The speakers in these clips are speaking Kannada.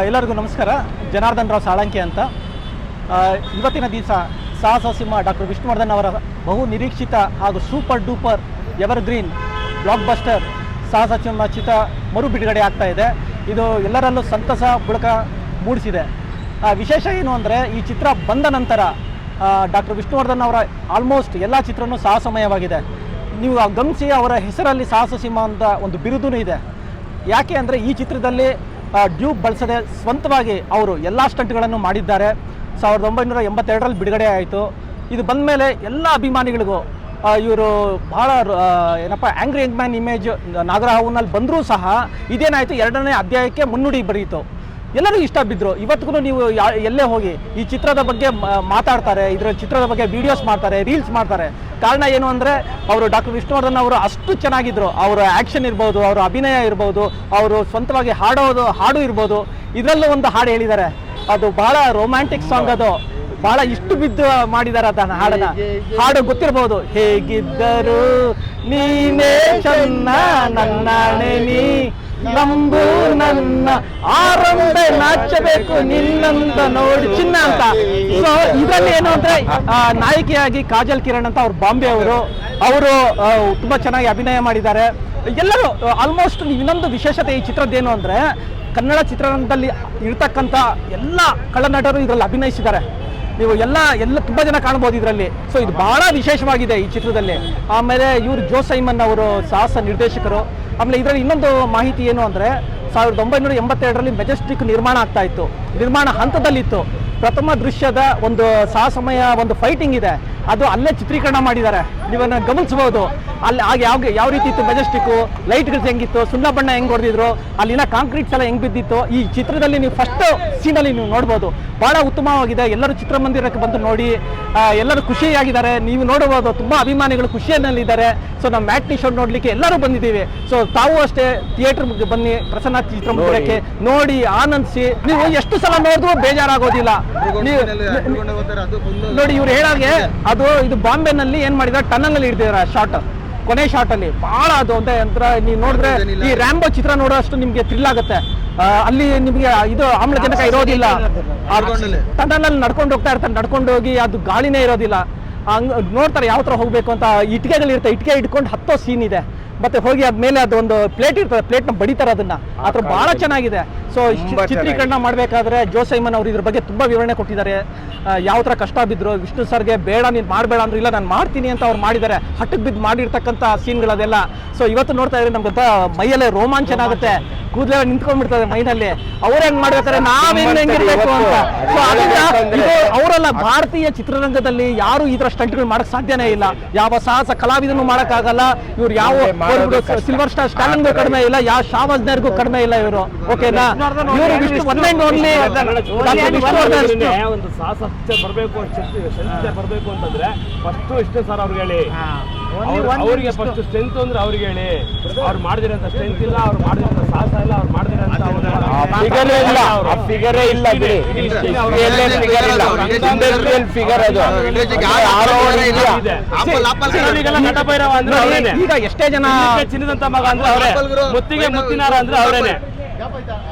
ಎಲ್ಲರಿಗೂ ನಮಸ್ಕಾರ. ಜನಾರ್ದನ್ ರಾವ್ ಸಾಳಂಕಿ ಅಂತ. ಇವತ್ತಿನ ದಿವಸ ಸಾಹಸ ಸಿಂಹ ಡಾಕ್ಟರ್ ವಿಷ್ಣುವರ್ಧನ್ ಅವರ ಬಹು ನಿರೀಕ್ಷಿತ ಹಾಗೂ super duper evergreen blockbuster Sahasa Simha ಚಿತ್ರ ಮರು ಬಿಡುಗಡೆ ಆಗ್ತಾ ಇದೆ. ಇದು ಎಲ್ಲರಲ್ಲೂ ಸಂತಸ ಬುಡಕ ಮೂಡಿಸಿದೆ. ವಿಶೇಷ ಏನು ಅಂದರೆ ಈ ಚಿತ್ರ ಬಂದ ನಂತರ ಡಾಕ್ಟರ್ ವಿಷ್ಣುವರ್ಧನ್ ಅವರ ಆಲ್ಮೋಸ್ಟ್ ಎಲ್ಲ ಚಿತ್ರನೂ ಸಾಹಸಮಯವಾಗಿದೆ. ನೀವು ಗಮನಿಸಿ ಅವರ ಹೆಸರಲ್ಲಿ ಸಾಹಸ ಸಿಂಹ ಅಂತ ಒಂದು ಬಿರುದೂ ಇದೆ. ಯಾಕೆ ಅಂದರೆ ಈ ಚಿತ್ರದಲ್ಲಿ ಡ್ಯೂಬ್ ಬಳಸದೆ ಸ್ವಂತವಾಗಿ ಅವರು ಎಲ್ಲ ಸ್ಟಂಟ್ಗಳನ್ನು ಮಾಡಿದ್ದಾರೆ. ಸಾವಿರದ ಒಂಬೈನೂರ ಎಂಬತ್ತೆರಡರಲ್ಲಿ ಬಿಡುಗಡೆ ಆಯಿತು. ಇದು ಬಂದ ಮೇಲೆ ಎಲ್ಲ ಅಭಿಮಾನಿಗಳಿಗೂ ಇವರು ಭಾಳ ಏನಪ್ಪ ಆ್ಯಂಗ್ರಿ ಯಂಗ್ ಮ್ಯಾನ್ ಇಮೇಜ್ ನಾಗರಹಾವಿನಲ್ಲಿ ಬಂದರೂ ಸಹ ಇದೇನಾಯಿತು? ಎರಡನೇ ಅಧ್ಯಾಯಕ್ಕೆ ಮುನ್ನುಡಿ ಬರೀತು. ಎಲ್ಲರೂ ಇಷ್ಟ ಬಿದ್ದರು ಇವತ್ತಿಗೂ ನೀವು ಎಲ್ಲೇ ಹೋಗಿ ಈ ಚಿತ್ರದ ಬಗ್ಗೆ ಮಾತಾಡ್ತಾರೆ ಇದರ ಚಿತ್ರದ ಬಗ್ಗೆ ವಿಡಿಯೋಸ್ ಮಾಡ್ತಾರೆ ರೀಲ್ಸ್ ಮಾಡ್ತಾರೆ. ಕಾರಣ ಏನು ಅಂದರೆ ಅವರು ಡಾಕ್ಟರ್ ವಿಷ್ಣುವರ್ಧನ್ ಅವರು ಅಷ್ಟು ಚೆನ್ನಾಗಿದ್ದರು ಅವರ ಆ್ಯಕ್ಷನ್ ಇರ್ಬೋದು ಅವರ ಅಭಿನಯ ಇರ್ಬೋದು ಅವರು ಸ್ವಂತವಾಗಿ ಹಾಡೋದು ಹಾಡು ಇರ್ಬೋದು. ಇದರಲ್ಲೂ ಒಂದು ಹಾಡು ಹೇಳಿದ್ದಾರೆ. ಅದು ಬಹಳ ರೊಮ್ಯಾಂಟಿಕ್ ಸಾಂಗ್ ಅದು. ಬಹಳ ಇಷ್ಟು ಬಿದ್ದು ಮಾಡಿದ್ದಾರೆ ಅದನ್ನ ಹಾಡನ್ನ. ಹಾಡು ಗೊತ್ತಿರ್ಬೋದು. ಹೇಗಿದ್ದರು? ನೀನೇ ಚೆನ್ನ ನನ್ನ ನೀ. ನಂಬು ನನ್ನ ಆರಂಭೆ ನಾಚಬೇಕು ನಿನ್ನಂತ ನೋಡಿ ಚಿನ್ನ ಅಂತ. ಸೊ ಇದರಲ್ಲಿ ಏನು ಅಂದ್ರೆ ನಾಯಕಿಯಾಗಿ ಕಾಜಲ್ ಕಿರಣ್ ಅಂತ ಅವ್ರು ಬಾಂಬೆ ಅವರು ಅವರು ತುಂಬಾ ಚೆನ್ನಾಗಿ ಅಭಿನಯ ಮಾಡಿದ್ದಾರೆ. ಎಲ್ಲರೂ ಆಲ್ಮೋಸ್ಟ್ ಇನ್ನೊಂದು ವಿಶೇಷತೆ ಈ ಚಿತ್ರದ್ದೇನು ಅಂದ್ರೆ, ಕನ್ನಡ ಚಿತ್ರರಂಗದಲ್ಲಿ ಇರ್ತಕ್ಕಂಥ ಎಲ್ಲ ಕಳನಟರು ಇದರಲ್ಲಿ ಅಭಿನಯಿಸಿದ್ದಾರೆ. ನೀವು ಎಲ್ಲ ಎಲ್ಲ ತುಂಬ ಜನ ಕಾಣ್ಬೋದು ಇದರಲ್ಲಿ. ಸೊ ಇದು ಬಹಳ ವಿಶೇಷವಾಗಿದೆ ಈ ಚಿತ್ರದಲ್ಲಿ. ಆಮೇಲೆ ಇವರು ಜೋ ಸೈಮನ್ ಅವರು ಸಾಹಸ ನಿರ್ದೇಶಕರು. ಆಮೇಲೆ ಇದರಲ್ಲಿ ಇನ್ನೊಂದು ಮಾಹಿತಿ ಏನು ಅಂದರೆ ಸಾವಿರದ ಒಂಬೈನೂರ ಎಂಬತ್ತೆರಡರಲ್ಲಿ ಮೆಜೆಸ್ಟಿಕ್ ನಿರ್ಮಾಣ ಆಗ್ತಾ ಇತ್ತು. ನಿರ್ಮಾಣ ಹಂತದಲ್ಲಿತ್ತು. ಪ್ರಥಮ ದೃಶ್ಯದ ಒಂದು ಸಾಹಸಮಯ ಒಂದು ಫೈಟಿಂಗ್ ಇದೆ. ಅದು ಅಲ್ಲೇ ಚಿತ್ರೀಕರಣ ಮಾಡಿದ್ದಾರೆ. ನೀವನ್ನ ಗಮನಿಸಬಹುದು. ಅಲ್ಲಿ ಆಗ ಯಾವ ಯಾವ ರೀತಿ ಇತ್ತು ಮೆಜೆಸ್ಟಿಕ್ಕು ಲೈಟ್ಗಳು ಹೆಂಗಿತ್ತು ಸುಣ್ಣ ಬಣ್ಣ ಹೆಂಗ್ ಹೊಡೆದಿದ್ರು ಅಲ್ಲಿನ ಕಾಂಕ್ರೀಟ್ಸ್ ಎಲ್ಲ ಹೆಂಗ್ ಬಿದ್ದಿತ್ತು ಈ ಚಿತ್ರದಲ್ಲಿ ನೀವು ಫಸ್ಟ್ ಸೀನಲ್ಲಿ ನೀವು ನೋಡ್ಬೋದು. ಬಹಳ ಉತ್ತಮವಾಗಿದೆ. ಎಲ್ಲರೂ ಚಿತ್ರಮಂದಿರಕ್ಕೆ ಬಂದು ನೋಡಿ ಎಲ್ಲರೂ ಖುಷಿಯಾಗಿದ್ದಾರೆ. ನೀವು ನೋಡಬಹುದು ತುಂಬಾ ಅಭಿಮಾನಿಗಳು ಖುಷಿಯಲ್ಲಿದ್ದಾರೆ. ಸೊ ನಾವು ಮ್ಯಾಟ್ನಿ ಶೋ ನೋಡ್ಲಿಕ್ಕೆ ಎಲ್ಲರೂ ಬಂದಿದ್ದೀವಿ. ಸೊ ತಾವು ಅಷ್ಟೇ ಥಿಯೇಟರ್ ಬನ್ನಿ ಪ್ರಸನ್ನ ಚಿತ್ರಮಂದಿರಕ್ಕೆ ನೋಡಿ. ಆನಂದಿಸಿ. ನೀವು ಎಷ್ಟು ಸಲ ನೋಡಿದ್ರು ಬೇಜಾರಾಗೋದಿಲ್ಲ. ನೋಡಿ ಇವ್ರು ಹೇಳಾಗೆ ಅದು ಇದು ಬಾಂಬೆನಲ್ಲಿ ಏನ್ ಮಾಡಿದ್ದಾರೆ ಟನಲ್ ಅಲ್ಲಿ ಆ ಶಾರ್ಟ್ ಕೊನೆ ಶಾರ್ಟ್ ಅಲ್ಲಿ. ಬಹಳ ಅದು ಅಂತ ಯಂತ್ರ ನೀವು ನೋಡಿದ್ರೆ ಈ ರ್ಯಾಂಬೋ ಚಿತ್ರ ನೋಡೋಷ್ಟು ನಿಮ್ಗೆ ಥ್ರಿಲ್ ಆಗುತ್ತೆ. ಅಲ್ಲಿ ನಿಮಗೆ ಇದು ಆಮ್ಲಜನಕ ಇರೋದಿಲ್ಲ. ಟನಲ್ ಅಲ್ಲಿ ನಡ್ಕೊಂಡು ಹೋಗ್ತಾ ಇರ್ತಾರೆ ನಡ್ಕೊಂಡು ಹೋಗಿ ಅದು ಗಾಳಿನೇ ಇರೋದಿಲ್ಲ. ಹಂಗ್ ನೋಡ್ತಾರೆ ಯಾವ ತರ ಹೋಗ್ಬೇಕು ಅಂತ. ಇಟ್ಕೆಗಳಿರುತ್ತೆ ಇಟ್ಕೆ ಇಟ್ಕೊಂಡು ಹತ್ತೋ ಸೀನ್ ಇದೆ. ಮತ್ತೆ ಹೋಗಿ ಅದ್ಮೇಲೆ ಅದು ಒಂದು ಪ್ಲೇಟ್ ಇರ್ತದೆ ಪ್ಲೇಟ್ನ ಬಡಿತಾರೆ ಅದನ್ನ. ಅದ್ರ ಬಹಳ ಚೆನ್ನಾಗಿದೆ. ಸೊ ಚಿತ್ರೀಕರಣ ಮಾಡಬೇಕಾದ್ರೆ ಜೋಸೈಮನ್ ಅವರು ಇದ್ರ ಬಗ್ಗೆ ತುಂಬಾ ವಿವರಣೆ ಕೊಟ್ಟಿದ್ದಾರೆ. ಯಾವ ತರ ಕಷ್ಟ ಬಿದ್ರು ವಿಷ್ಣು ಸರ್ಗೆ ಬೇಡ ನೀನು ಮಾಡಬೇಡ ಅಂದ್ರೆ ಇಲ್ಲ ನಾನು ಮಾಡ್ತೀನಿ ಅಂತ ಅವ್ರು ಮಾಡಿದ್ದಾರೆ. ಹಟ್ಟಕ್ಕೆ ಬಿದ್ದು ಮಾಡಿರ್ತಕ್ಕಂಥ ಸೀನ್ಗಳದೆಲ್ಲ ಸೊ ಇವತ್ತು ನೋಡ್ತಾ ಇದ್ರೆ ನಮ್ಗೆ ಮೈಯಲ್ಲೇ ರೋಮಾಂಚನ ಆಗುತ್ತೆ. ಕೂದಲೇ ನಿಂತ್ಕೊಂಡ್ಬಿಡ್ತದೆ ಮೈನಲ್ಲಿ ಅವ್ರು ಹೆಂಗ್ ಮಾಡ್ಬೇಕಾದ್ರೆ ನಾವ್ ಹೆಂಗ್ ಹೆಂಗಿರ್ಬೇಕು ಅಂತ ಸೊ ಅದರಿಂದ ಇದು ಅವರಲ್ಲ ಭಾರತೀಯ ಚಿತ್ರರಂಗದಲ್ಲಿ ಯಾರು ಈ ತರ ಸ್ಟಂಟ್ಗಳು ಮಾಡಕ್ ಸಾಧ್ಯನೇ ಇಲ್ಲ ಯಾವ ಸಾಹಸ ಕಲಾವಿದನು ಮಾಡಕ್ಕಾಗಲ್ಲ ಇವ್ರು ಯಾವ ಸಿಲ್ವರ್ ಸ್ಟಾರ್ ಸ್ಟಾಲಿನ್ಗೂ ಕಡಿಮೆ ಇಲ್ಲ ಯಾವ ಶಾವಾಜ್ನರ್ಗೂ ಕಡಿಮೆ ಇಲ್ಲ ಇವರು ಓಕೆನಾ ಇವರು ವಿಷ್ಣು ಒನ್ ಅಂಡ್ ಓನ್ಲಿ ಒಂದು ಸಾಹಸ ಬರಬೇಕು ಬರಬೇಕು ಅಂತಂದ್ರೆ ಫಸ್ಟ್ ಇಷ್ಟೇ ಸರ್ ಅವ್ರಿಗೆ ಹೇಳಿ ಅವರಿಗೆ ಅವ್ರಿಗೆ ಫಸ್ಟ್ ಸ್ಟ್ರೆಂತ್ ಅಂದ್ರೆ ಅವ್ರಿಗೆ ಹೇಳಿ ಅವ್ರು ಮಾಡಿದಿರಂತ ಸ್ಟ್ರೆಂತ್ ಇಲ್ಲ ಅವ್ರು ಮಾಡಿದಿರಂತ ಫಿಗರ್ ಇಲ್ಲ, ಆ figure ಇಲ್ಲ ಬಿಡಿ. ಎಲ್ಲೇ figure ಇಲ್ಲ. Industrial figure ಅದು. ಈಗ ಎಷ್ಟೇ ಜನ ಚಿನ್ನದಂತ ಮಗ ಅಂದ್ರೆ ಅವರೇ. ಮುತ್ತಿಗೆ ಮುತ್ತಿನಾರ ಅಂದ್ರೆ ಅವರೇನೆ.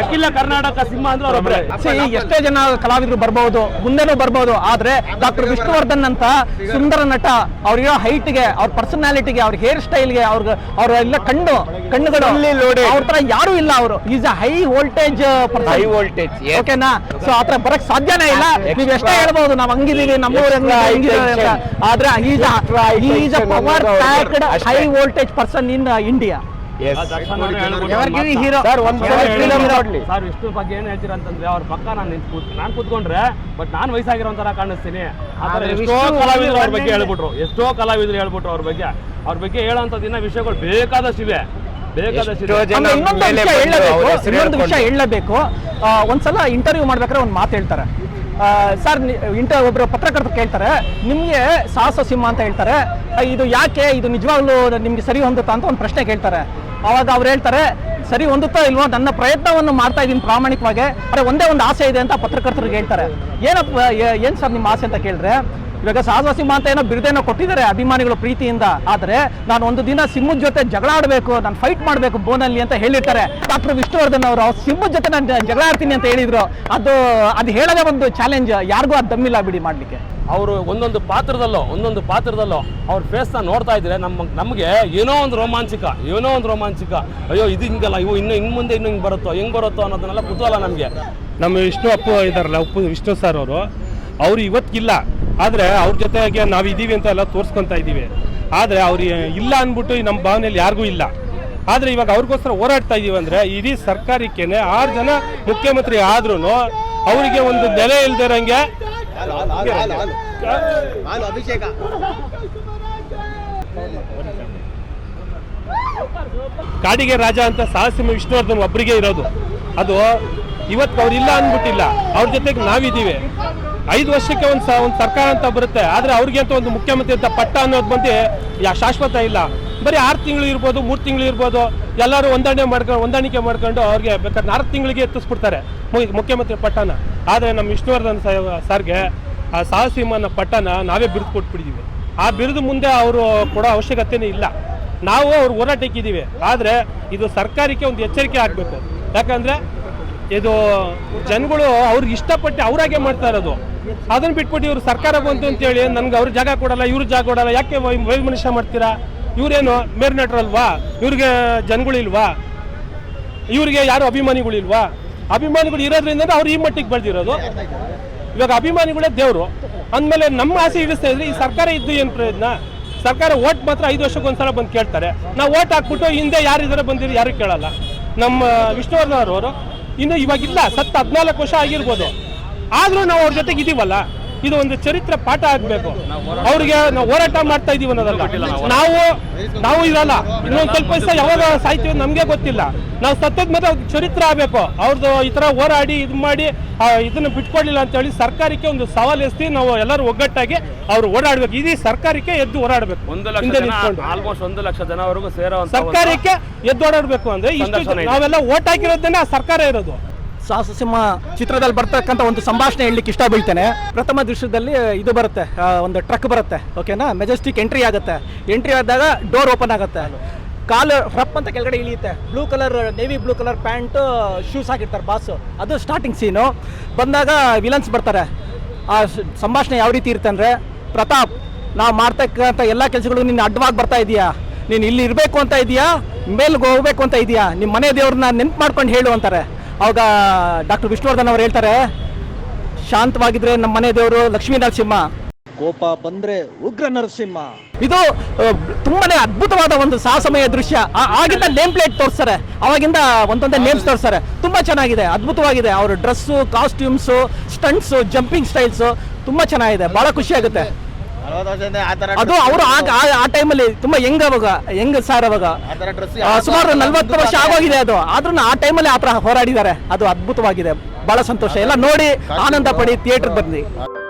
ಅಖಿಲ ಕರ್ನಾಟಕ ಸಿಂಹ ಅಂದ್ರೆ ಅವ್ರೊಬ್ರೆ See, ಎಷ್ಟೇ ಜನ ಕಲಾವಿದರು ಬರ್ಬೋದು ಮುಂದೆನೂ ಬರ್ಬೋದು ಆದ್ರೆ ಡಾಕ್ಟರ್ ವಿಷ್ಣುವರ್ಧನ್ ಅಂತ ಸುಂದರ ನಟ ಅವ್ರಿರೋ ಹೈಟ್ಗೆ ಅವ್ರ ಪರ್ಸನಾಲಿಟಿಗೆ ಅವ್ರ ಹೇರ್ ಸ್ಟೈಲ್ಗೆ ಅವ್ರಿಗೆ ಅವ್ರ ಎಲ್ಲ ಕಣ್ಣು ಕಣ್ಣುಗಳು. ಅವ್ರ ತರ ಯಾರು ಇಲ್ಲ ಅವರು. Is a high voltage high voltage. ಓಕೆನಾ ಸೊ ಆತರ ಬರಕ್ ಸಾಧ್ಯನೇ ಇಲ್ಲ. ನೀವ್ ಎಷ್ಟೇ ಹೇಳ್ಬಹುದು ನಾವ್ ಹಂಗಿದೀವಿ ನಮ್ಮೂರ. ಆದ್ರೆ is a power high voltage person in India Hero. Sir Vishnu ಬಗ್ಗೆ ಏನ್ ಹೇಳ್ತೀರಾ ಅಂತಂದ್ರೆ ಅವ್ರ ಪಕ್ಕ ನಾನು ನಾನು ಕೂತ್ಕೊಂಡ್ರೆ ಬಟ್ ನಾನು ವಯಸ್ಸಾಗಿರೋ ತರ ಕಾಣಿಸ್ತೀನಿ. ಎಷ್ಟೋ ಕಲಾವಿದ್ರು ಅವ್ರ ಬಗ್ಗೆ ಹೇಳ್ಬಿಟ್ರು. ಎಷ್ಟೋ ಕಲಾವಿದ್ರು ಹೇಳ್ಬಿಟ್ರು ಅವ್ರ ಬಗ್ಗೆ. ಅವ್ರ ಬಗ್ಗೆ ಹೇಳೋಂಥದ್ದು ದಿನ ವಿಷಯಗಳು ಬೇಕಾದಷ್ಟಿವೆ ಇನ್ನೊಂದು ವಿಷಯ. ಹೇಳಬೇಕು. ಒಂದ್ಸಲ ಇಂಟರ್ವ್ಯೂ ಮಾಡ್ಬೇಕಾದ್ರೆ ಒಂದು ಮಾತು ಹೇಳ್ತಾರೆ. ಸರ್ ಇಂಟರ್ ಒಬ್ರು ಪತ್ರಕರ್ತರು ಕೇಳ್ತಾರೆ ನಿಮಗೆ ಸಾಹಸ ಸಿಂಹ ಅಂತ ಹೇಳ್ತಾರೆ. ಇದು ಯಾಕೆ? ಇದು ನಿಜವಾಗ್ಲೂ ನಿಮ್ಗೆ ಸರಿ ಹೊಂದುತ್ತಾ? ಅಂತ ಒಂದು ಪ್ರಶ್ನೆ ಕೇಳ್ತಾರೆ. ಅವಾಗ ಅವ್ರು ಹೇಳ್ತಾರೆ, ಸರಿ ಹೊಂದುತ್ತಾ ಇಲ್ವೋ, ನನ್ನ ಪ್ರಯತ್ನವನ್ನು ಮಾಡ್ತಾ ಇದ್ದೀನಿ ಪ್ರಾಮಾಣಿಕವಾಗಿ ಅರೆ ಒಂದೇ ಒಂದು ಆಸೆ ಇದೆ ಅಂತ ಪತ್ರಕರ್ತರಿಗೆ ಹೇಳ್ತಾರೆ. ಏನಪ್ಪ ಏನು ಏನ್ ಸರ್ ನಿಮ್ಮ ಆಸೆ ಅಂತ ಕೇಳಿದ್ರೆ ಇವಾಗ ಸಾಧುವ ಸಿಂಹ ಅಂತ ಏನೋ ಬಿರುದೇನೋ ಕೊಟ್ಟಿದ್ದಾರೆ ಅಭಿಮಾನಿಗಳು ಪ್ರೀತಿಯಿಂದ. ಆದರೆ ನಾನು ಒಂದು ದಿನ ಸಿಂಹದ ಜೊತೆ ಜಗಳ ಆಡಬೇಕು ನಾನು ಫೈಟ್ ಮಾಡಬೇಕು ಬೋನಲ್ಲಿ ಅಂತ ಹೇಳಿರ್ತಾರೆ. ಡಾಕ್ಟರ್ ವಿಷ್ಣುವರ್ಧನ್ ಅವರು ಸಿಂಹದ ಜೊತೆ ನಾನು ಜಗಳ ಆಡ್ತೀನಿ ಅಂತ ಹೇಳಿದ್ರು. ಅದು ಅದು ಹೇಳೋದೇ ಒಂದು ಚಾಲೆಂಜ್ ಯಾರಿಗೂ ಅದು ದಮ್ಮಿಲ್ಲ ಬಿಡಿ ಮಾಡ್ಲಿಕ್ಕೆ. ಅವರು ಒಂದೊಂದು ಪಾತ್ರದಲ್ಲೋ ಒಂದೊಂದು ಪಾತ್ರದಲ್ಲೋ ಅವ್ರ ಫೇಸ್ನ ನೋಡ್ತಾ ಇದ್ರೆ ನಮ್ಮ ನಮಗೆ ಏನೋ ಒಂದು ರೋಮಾಂಚಕ ಏನೋ ಒಂದು ರೋಮಾಂಚಕ. ಅಯ್ಯೋ ಇದು ಹಿಂಗಲ್ಲ ಇವು ಇನ್ನು ಹಿಂಗೆ ಮುಂದೆ ಇನ್ನು ಹಿಂಗೆ ಬರುತ್ತೋ ಹೆಂಗೆ ಬರುತ್ತೋ ಅನ್ನೋದನ್ನೆಲ್ಲ ಕುತೂಹಲ ನಮಗೆ. ನಮ್ಮ ವಿಷ್ಣು ಅಪ್ಪು ಇದ್ದಾರಲ್ಲ ಉಪ್ಪು ವಿಷ್ಣು ಸರ್ ಅವರು. ಅವ್ರು ಇವತ್ತಿಗಿಲ್ಲ ಆದರೆ ಅವ್ರ ಜೊತೆಗೆ ನಾವು ಇದ್ದೀವಿ ಅಂತ ಎಲ್ಲ ತೋರಿಸ್ಕೊತಾ ಇದ್ದೀವಿ ಆದರೆ ಅವ್ರು ಇಲ್ಲ ಅಂದ್ಬಿಟ್ಟು ನಮ್ಮ ಭಾವನೆಯಲ್ಲಿ ಯಾರಿಗೂ ಇಲ್ಲ. ಆದರೆ ಇವಾಗ ಅವ್ರಿಗೋಸ್ಕರ ಹೋರಾಡ್ತಾ ಇದೀವಿ ಅಂದರೆ ಇಡೀ ಸರ್ಕಾರಕ್ಕೇನೆ ಆರು ಜನ ಮುಖ್ಯಮಂತ್ರಿ ಆದ್ರೂ ಅವರಿಗೆ ಒಂದು ನೆಲೆ ಇಲ್ದಿರಂಗೆ ಕಾಡಿಗೆ ರಾಜ ಅಂತ ಸಾಹಸಿಂಹ ವಿಷ್ಣುವರ್ಧನ್ ಒಬ್ಬರಿಗೆ ಇರೋದು. ಅದು ಇವತ್ತು ಅವ್ರು ಇಲ್ಲ ಅಂದ್ಬಿಟ್ಟಿಲ್ಲ. ಅವ್ರ ಜೊತೆಗೆ ನಾವಿದ್ದೀವಿ ಐದು ವರ್ಷಕ್ಕೆ ಒಂದು ಒಂದು ಸರ್ಕಾರ ಅಂತ ಬರುತ್ತೆ. ಆದರೆ ಅವ್ರಿಗೆ ಅಂತ ಒಂದು ಮುಖ್ಯಮಂತ್ರಿ ಅಂತ ಪಟ್ಟ ಅನ್ನೋದು ಬಂದು ಯಾ ಶಾಶ್ವತ ಇಲ್ಲ. ಬರೀ ಆರು ತಿಂಗಳು ಇರ್ಬೋದು, ಮೂರು ತಿಂಗಳು ಇರ್ಬೋದು, ಎಲ್ಲರೂ ಹೊಂದಾಣೆ ಮಾಡ್ಕೊಂಡು ಹೊಂದಾಣಿಕೆ ಮಾಡ್ಕೊಂಡು ಅವ್ರಿಗೆ ಬೇಕಾದ್ರೆ ಆರು ತಿಂಗಳಿಗೆ ಎತ್ತಿಸ್ಬಿಡ್ತಾರೆ ಮುಖ್ಯಮಂತ್ರಿ ಪಟ್ಟನ. ಆದರೆ ನಮ್ಮ ವಿಷ್ಣುವರ್ಧನ್ ಸರ್ಗೆ ಆ ಸಾಹಸಿಂಹನ ಪಟ್ಟನ ನಾವೇ ಬಿರುದು ಕೊಟ್ಬಿಟ್ಟಿದ್ದೀವಿ ಆ ಬಿರುದು ಮುಂದೆ ಅವರು ಕೊಡೋ ಅವಶ್ಯಕತೆನೇ ಇಲ್ಲ. ನಾವು ಅವ್ರು ಹೋರಾಟಕ್ಕಿದ್ದೀವಿ ಆದರೆ ಇದು ಸರ್ಕಾರಕ್ಕೆ ಒಂದು ಎಚ್ಚರಿಕೆ ಆಗಬೇಕು. ಯಾಕಂದರೆ ಇದು ಜನಗಳು ಅವ್ರಿಗೆ ಇಷ್ಟಪಟ್ಟು ಅವರಾಗೆ ಮಾಡ್ತಾ ಇರೋದು. ಅದನ್ನ ಬಿಟ್ಬಿಟ್ಟು ಇವ್ರು ಸರ್ಕಾರ ಬಂತು ಅಂತೇಳಿ ನನ್ಗೆ ಅವ್ರ ಜಾಗ ಕೊಡಲ್ಲ, ಇವ್ರ ಜಾಗ ಕೊಡಲ್ಲ, ಯಾಕೆ ವೈ ಮನುಷ್ಯ ಮಾಡ್ತೀರಾ? ಇವ್ರೇನು ಮೇರ್ ನಟರಲ್ವಾ ಇವ್ರಿಗೆ ಜನಗಳಿಲ್ವಾ ಇವ್ರಿಗೆ ಯಾರು ಅಭಿಮಾನಿಗಳಿಲ್ವಾ ಅಭಿಮಾನಿಗಳು ಇರೋದ್ರಿಂದ ಅವ್ರು ಈ ಮಟ್ಟಿಗೆ ಬೆಳೆದಿರೋದು. ಇವಾಗ ಅಭಿಮಾನಿಗಳೇ ದೇವರು. ಅಂದಮೇಲೆ ನಮ್ಮ ಆಸೆ ಇಡಿಸ್ತಾ ಇದ್ರೆ ಈ ಸರ್ಕಾರ ಇದ್ದು ಏನು ಪ್ರಯೋಜನ? ಸರ್ಕಾರ ಓಟ್ ಮಾತ್ರ ಐದು ವರ್ಷಕ್ಕೊಂದ್ಸಲ ಬಂದು ಕೇಳ್ತಾರೆ. ನಾವು ಓಟ್ ಹಾಕ್ಬಿಟ್ಟು ಹಿಂದೆ ಯಾರಿದ್ದಾರೆ ಬಂದಿರೋ ಯಾರು ಕೇಳಲ್ಲ. ನಮ್ಮ ವಿಷ್ಣುವರ್ಧನ್ ಅವರು ಇನ್ನು ಇವಾಗಿಲ್ಲ ಸತ್ತು ಹದಿನಾಲ್ಕು ವರ್ಷ ಆಗಿರ್ಬೋದು. ಆದರೂ ನಾವು ಅವ್ರ ಜೊತೆಗೆ ಇದೀವಲ್ಲ? ಇದು ಒಂದು ಚರಿತ್ರೆ ಪಾಠ ಆಗಬೇಕು. ಅವ್ರಿಗೆ ನಾವು ಹೋರಾಟ ಮಾಡ್ತಾ ಇದೀವಿ ಅನ್ನೋದಲ್ಲ. ನಾವು ನಾವು ಇರಲ್ಲ. ಇನ್ನೊಂದು ಸ್ವಲ್ಪ ದಿವಸ ಯಾವಾಗ ಸಾಯ್ತೀವಿ ನಮಗೆ ಗೊತ್ತಿಲ್ಲ. ನಾವು ಸತ್ತದ ಮೇಲೆ ಅವ್ರಿಗೆ ಚರಿತ್ರೆ ಆಗಬೇಕು. ಅವ್ರದ್ದು ಈ ಥರ ಹೋರಾಡಿ ಇದು ಮಾಡಿ ಇದನ್ನು ಬಿಟ್ಕೊಡ್ಲಿಲ್ಲ ಅಂತ ಹೇಳಿ ಸರ್ಕಾರಕ್ಕೆ ಒಂದು ಸವಾಲು ಎಸ್ತಿ ನಾವು ಎಲ್ಲರೂ ಒಗ್ಗಟ್ಟಾಗಿ ಅವ್ರು ಓಡಾಡ್ಬೇಕು. ಇದೀ ಸರ್ಕಾರಕ್ಕೆ ಎದ್ದು ಓಡಾಡ್ಬೇಕು. ಒಂದು. ಆಲ್ಮೋಸ್ಟ್ ಒಂದು ಲಕ್ಷ ಜನವರೆಗೂ ಸೇರೋ ಸರ್ಕಾರಕ್ಕೆ ಎದ್ದು ಓಡಾಡ್ಬೇಕು ಅಂದ್ರೆ ಇಷ್ಟು ನಾವೆಲ್ಲ ಓಟ್ ಹಾಕಿರೋದನ್ನ ಆ ಸರ್ಕಾರ ಇರೋದು. ಸಾಹಸ ಸಿಂಹ ಚಿತ್ರದಲ್ಲಿ ಬರ್ತಕ್ಕಂಥ ಒಂದು ಸಂಭಾಷಣೆ ಹೇಳಲಿಕ್ಕೆ ಇಷ್ಟ ಬೀಳ್ತೇನೆ. ಪ್ರಥಮ ದೃಶ್ಯದಲ್ಲಿ ಇದು ಬರುತ್ತೆ ಒಂದು ಟ್ರಕ್ ಬರುತ್ತೆ ಓಕೆನಾ ಮೆಜೆಸ್ಟಿಕ್ ಎಂಟ್ರಿ ಆಗುತ್ತೆ. ಎಂಟ್ರಿ ಆದಾಗ ಡೋರ್ ಓಪನ್ ಆಗುತ್ತೆ. ಕಾಲು ಫ್ರಪ್ ಅಂತ ಕೆಳಗಡೆ ಇಳಿಯುತ್ತೆ. Blue colour navy blue colour pant shoes ಹಾಕಿರ್ತಾರೆ ಬಾಸು ಅದು ಸ್ಟಾರ್ಟಿಂಗ್ ಸೀನು ಬಂದಾಗ ವಿಲನ್ಸ್ ಬರ್ತಾರೆ. ಆ ಸಂಭಾಷಣೆ ಯಾವ ರೀತಿ ಇರುತ್ತೆ ಅಂದರೆ, ಪ್ರತಾಪ್ ನಾವು ಮಾಡ್ತಕ್ಕಂಥ ಎಲ್ಲ ಕೆಲಸಗಳು ನಿನ್ನ ಅಡ್ಡವಾಗಿ ಬರ್ತಾ ಇದೆಯಾ? ನೀನು ಇಲ್ಲಿ ಇರಬೇಕು ಅಂತ ಇದೆಯಾ? ಮೇಲ್ಗೆ ಹೋಗ್ಬೇಕು ಅಂತ ಇದೆಯಾ? ನಿಮ್ಮ ಮನೆ ದೇವ್ರನ್ನ ನೆನ್ಪು ಮಾಡ್ಕೊಂಡು ಹೇಳು ಅಂತಾರೆ. ಅವಾಗ ಡಾಕ್ಟರ್ ವಿಷ್ಣುವರ್ಧನ್ ಅವ್ರು ಹೇಳ್ತಾರೆ ಶಾಂತವಾಗಿದ್ರೆ ನಮ್ಮ ಮನೆ ದೇವರು ಲಕ್ಷ್ಮೀ ನರಸಿಂಹ. ಕೋಪ ಬಂದ್ರೆ ಉಗ್ರ ನರಸಿಂಹ. ಇದು ತುಂಬಾನೇ ಅದ್ಭುತವಾದ ಒಂದು ಸಾಹಸಮಯ ದೃಶ್ಯ. ಆಗಿಂದ ನೇಮ್ ಪ್ಲೇಟ್ ತೋರಿಸ್ತಾರೆ. ಅವಾಗಿಂದ ಒಂದೊಂದೇ ನೇಮ್ಸ್ ತೋರಿಸ್ತಾರೆ. ತುಂಬಾ ಚೆನ್ನಾಗಿದೆ ಅದ್ಭುತವಾಗಿದೆ. ಅವ್ರ dress costumes stunts jumping styles ತುಂಬಾ ಚೆನ್ನಾಗಿದೆ. ಬಹಳ ಖುಷಿ ಆಗುತ್ತೆ. ಅದು ಅವರು ಆ- ಆ ಟೈಮಲ್ಲಿ ತುಂಬಾ ಹೆಂಗ್ ಅವಾಗ ಹೆಂಗ್ ಸರ್ ಅವಾಗ. ಸುಮಾರು ನಲ್ವತ್ತು ವರ್ಷ ಆಗೋಗಿದೆ ಅದು. ಆದ್ರೂ ಆ ಟೈಮಲ್ಲಿ ಆ ಹೋರಾಡಿದ್ದಾರೆ. ಅದು ಅದ್ಭುತವಾಗಿದೆ. ಬಹಳ ಸಂತೋಷ. ಎಲ್ಲ ನೋಡಿ ಆನಂದ ಪಡಿ ಥಿಯೇಟರ್ ಬಂದು